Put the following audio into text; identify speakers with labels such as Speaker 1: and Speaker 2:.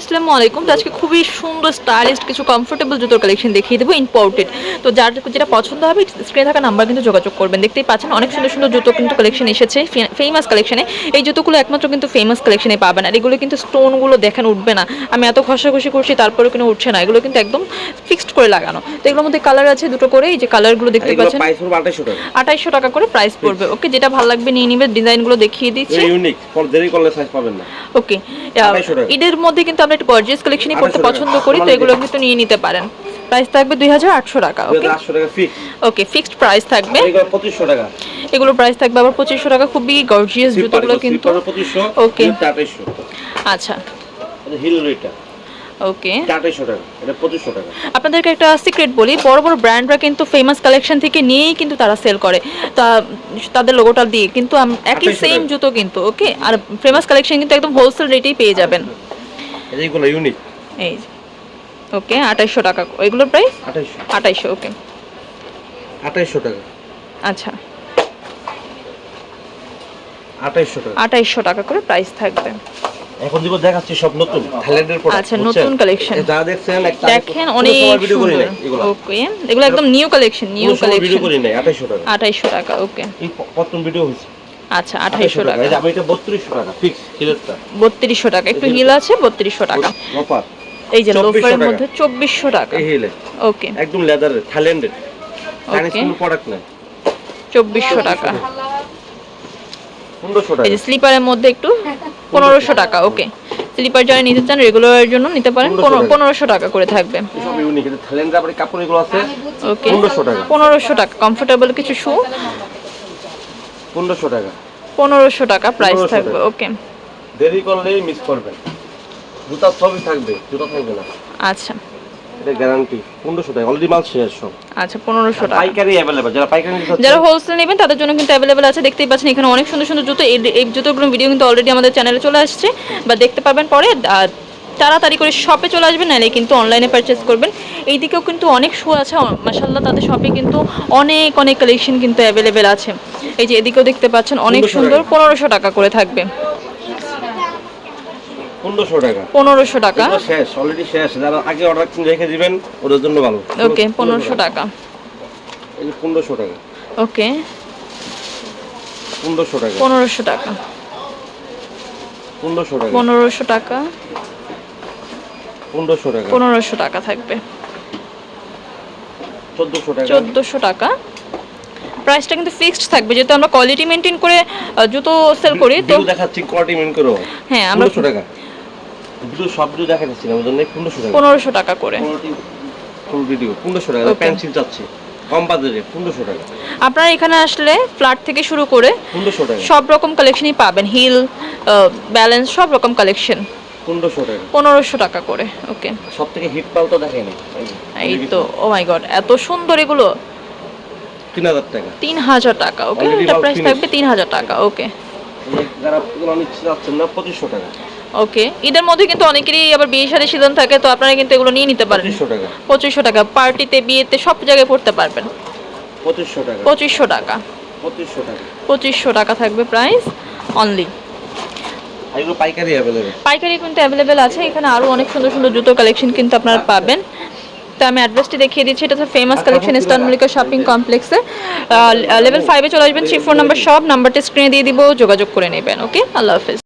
Speaker 1: আসসালামু আলাইকুম। তো আজকে খুবই সুন্দর স্টাইলিশ কিছু কমফোর্টেবল জুতোর কালেকশন দেখিয়ে দেবো ইম্পোর্টেড তো যার যেটা পছন্দ হবে স্ক্রিনে থাকা নাম্বার কিন্তু যোগাযোগ করবেন। দেখতেই পাচ্ছেন অনেক সুন্দর সুন্দর জুতো কিন্তু কালেকশন এসেছে। ফেমাস কালেকশনে এই জুতোগুলো একমাত্র কিন্তু ফেমাস কালেকশনে পাবেন। আর এগুলো কিন্তু স্টোনগুলো দেখেন উঠবে না। আমি এত ঘষাঘষি করছি তারপরেও কিন্তু উঠছে না। এগুলো কিন্তু একদম ফিক্সড করে লাগানো। তো এগুলোর মধ্যে কালার আছে দুটো করে। এই যে কালারগুলো দেখতে পাচ্ছেন
Speaker 2: আঠাইশো টাকা।
Speaker 1: করে প্রাইস পড়বে। ওকে যেটা ভালো লাগবে নিয়ে নিবে ডিজাইনগুলো দেখিয়ে দিচ্ছি।
Speaker 2: ইউনিক পর দেরি করলে সাইজ পাবেন না।
Speaker 1: ওকে
Speaker 2: 2800 টাকা।
Speaker 1: ঈদের মধ্যে কিন্তু আমরা একটু গর্জিয়াস কালেকশনই করতে পছন্দ করি তো এগুলো কিন্তু নিয়ে নিতে পারেন। প্রাইস থাকবে দুই হাজার আটশো টাকা ওকে ওকে ফিক্সড প্রাইস থাকবে।
Speaker 2: এগুলো পঁচিশশো টাকা।
Speaker 1: এগুলোর প্রাইস থাকবে আবার পঁচিশশো টাকা খুবই গর্জিয়াস জুতোগুলো কিন্তু.
Speaker 2: আঠাইশশো
Speaker 1: আচ্ছা।
Speaker 2: হিল
Speaker 1: ওকে
Speaker 2: এটা টাকা।
Speaker 1: আপনাদেরকে একটা সিক্রেট বলি বড় বড় ব্র্যান্ডরা কিন্তু ফেমাস কালেকশন থেকে নিয়েই কিন্তু তারা সেল করে। তা তাদের লোগোটা দিয়ে কিন্তু একই সেম জুতো কিন্তু ওকে আর ফেমাস কালেকশন কিন্তু একদম হোলসেল রেটেই পেয়ে যাবেন।
Speaker 2: এইগুলো ইউনিক
Speaker 1: এই ওকে আঠাইশশো টাকা। এগুলোর প্রাইস
Speaker 2: আঠাইশশো।
Speaker 1: আঠাইশশো ওকে
Speaker 2: আঠাইশশো টাকা।
Speaker 1: আচ্ছা।
Speaker 2: আঠাইশশো টাকা।
Speaker 1: আঠাইশশো টাকা করে প্রাইস থাকবে।
Speaker 2: এখন যেগুলো দেখাচ্ছি সব নতুন। থাইল্যান্ডের প্রোডাক্ট
Speaker 1: আচ্ছা, নতুন collection।
Speaker 2: যা দেখছেন একটা
Speaker 1: দেখেন অনেক
Speaker 2: ভিডিও করি নাই এগুলো।
Speaker 1: ওকে এগুলো একদম নিউ কালেকশন নিউ
Speaker 2: ভিডিও করি নাই আঠাইশশো টাকা।
Speaker 1: আঠাইশশো টাকা ওকে
Speaker 2: এই প্রথম ভিডিও হয়েছে।
Speaker 1: আচ্ছা আঠাইশশো টাকা।
Speaker 2: আমি এটা বত্রিশশো টাকা ফিক্স হিলেরটা
Speaker 1: বত্রিশশো টাকা একটু হিল আছে বত্রিশশো টাকা। এই যে লোফারের মধ্যে চব্বিশশো টাকা।
Speaker 2: এই হিলে।
Speaker 1: ওকে।
Speaker 2: একদম লেদারের থাইল্যান্ডের চাইনিজ কোনো প্রোডাক্ট নাই।
Speaker 1: চব্বিশশো টাকা। এই যে স্লিপারের মধ্যে একটু পনেরোশো টাকা ওকে। স্লিপার যারা নিতে চান রেগুলারের জন্য নিতে পারেন।
Speaker 2: 1500
Speaker 1: পনেরোশো টাকা করে থাকবে। ওকে। পনেরোশো টাকা। কমফোর্টেবল কিছু শু
Speaker 2: পনেরোশো টাকা।
Speaker 1: পনেরোশো টাকা প্রাইস থাকবে ওকে
Speaker 2: দেরি করলেই মিস করবেন। জুতা সবই থাকবে জুতা থাকবে না।
Speaker 1: আচ্ছা।
Speaker 2: এটা গ্যারান্টি পনেরোশো টাকা অলরেডি মাল শেষ সব।
Speaker 1: আচ্ছা টাকা।
Speaker 2: পাইকারি যারা পাইকারি নিতে
Speaker 1: যারা হোলসেল নেবেন তাদের জন্য কিন্তু অ্যাভেলেবেল আছে দেখতেই পাচ্ছেন এখানে অনেক সুন্দর সুন্দর জুতো। এই জুতোগুলো ভিডিও কিন্তু অলরেডি আমাদের চ্যানেলে চলে আসছে বা দেখতে পাবেন পরে। আর তাড়াতাড়ি করে শপে চলে আসবেন নাহলে কিন্তু অনলাইনে পারচেস করবেন। এই দিকেও কিন্তু অনেক শু আছে মাসাল্লাহ তাদের শপে কিন্তু অনেক অনেক কালেকশন কিন্তু অ্যাভেলেবেল আছে। এই যে এদিকেও দেখতে পাচ্ছেন অনেক সুন্দর পনেরোশো টাকা করে থাকবে।
Speaker 2: পনেরোশো টাকা।
Speaker 1: পনেরোশো টাকা।
Speaker 2: শেষ অলরেডি শেষ। যারা আগে অর্ডার রেখে দিবেন ওদের জন্য ভালো।
Speaker 1: ওকে পনেরোশো টাকা।
Speaker 2: পনেরোশো টাকা।
Speaker 1: ওকে
Speaker 2: পনেরোশো টাকা।
Speaker 1: পনেরোশো টাকা।
Speaker 2: পনেরোশো টাকা।
Speaker 1: পনেরোশো টাকা।
Speaker 2: পনেরোশো টাকা।
Speaker 1: পনেরোশো টাকা থাকবে।
Speaker 2: চোদ্দোশো টাকা।
Speaker 1: প্রাইসটা কিন্তু ফিক্সড থাকবে যেহেতু আমরা কোয়ালিটি মেনটেন করে জুতো সেল করি তো
Speaker 2: দেখাচ্ছি কোয়ালিটি মেন করো।
Speaker 1: হ্যাঁ আমরা
Speaker 2: টাকা। ভিডিও সব ভিডিও দেখাচ্ছি না ওই জন্য পনেরোশো টাকা।
Speaker 1: পনেরোশো টাকা করে।
Speaker 2: ফুল ভিডিও পনেরোশো টাকা। পেন্সিল চাচ্ছি কম বাজেটে পনেরোশো টাকা।
Speaker 1: আপনারা এখানে আসলে ফ্ল্যাট থেকে শুরু করে
Speaker 2: পনেরোশো টাকা।
Speaker 1: সব রকম কালেকশনই পাবেন। হিল ব্যালেন্স সব রকম কালেকশন
Speaker 2: পনেরোশো টাকা
Speaker 1: করে ওকে।
Speaker 2: সব থেকে হিট পাল তো দেখেনি।
Speaker 1: এই তো ও মাই গড এত সুন্দর এগুলো।
Speaker 2: তিন হাজার টাকা।
Speaker 1: তিন হাজার টাকা ওকে এটা প্রাইস থাকবে তিন হাজার টাকা ওকে।
Speaker 2: যারা এগুলো নিচ্ছে যাচ্ছেন না পঁচিশশো টাকা।
Speaker 1: ওকে ঈদের মধ্যে কিন্তু অনেকেরই আবার বিয়ে শাদী সিজন থাকে তো আপনারা কিন্তু এগুলো নিয়ে নিতে পারেন।
Speaker 2: পঁচিশশো টাকা।
Speaker 1: পার্টিতে বিয়েতে সব জায়গায় পড়তে পারবেন।
Speaker 2: পঁচিশশো টাকা।
Speaker 1: পঁচিশশো টাকা।
Speaker 2: পঁচিশশো টাকা।
Speaker 1: পঁচিশশো টাকা থাকবে প্রাইস অনলি
Speaker 2: এগুলো পাইকারি অ্যাভেলেবেল
Speaker 1: পাইকারি কিন্তু অ্যাভেলেবেল আছে। এখানে আরও অনেক সুন্দর সুন্দর জুতো কালেকশন কিন্তু আপনারা পাবেন। তো আমি অ্যাড্রেসটি দেখিয়ে দিচ্ছি। এটা হচ্ছে famous collection eastern Mallika shopping কমপ্লেক্সে লেভেল ফাইভে চলে আসবেন। থ্রি ফোর নাম্বার সব নাম্বারটি স্ক্রিনে দিয়ে দিব যোগাযোগ করে নেবেন ওকে আল্লাহ হাফেজ।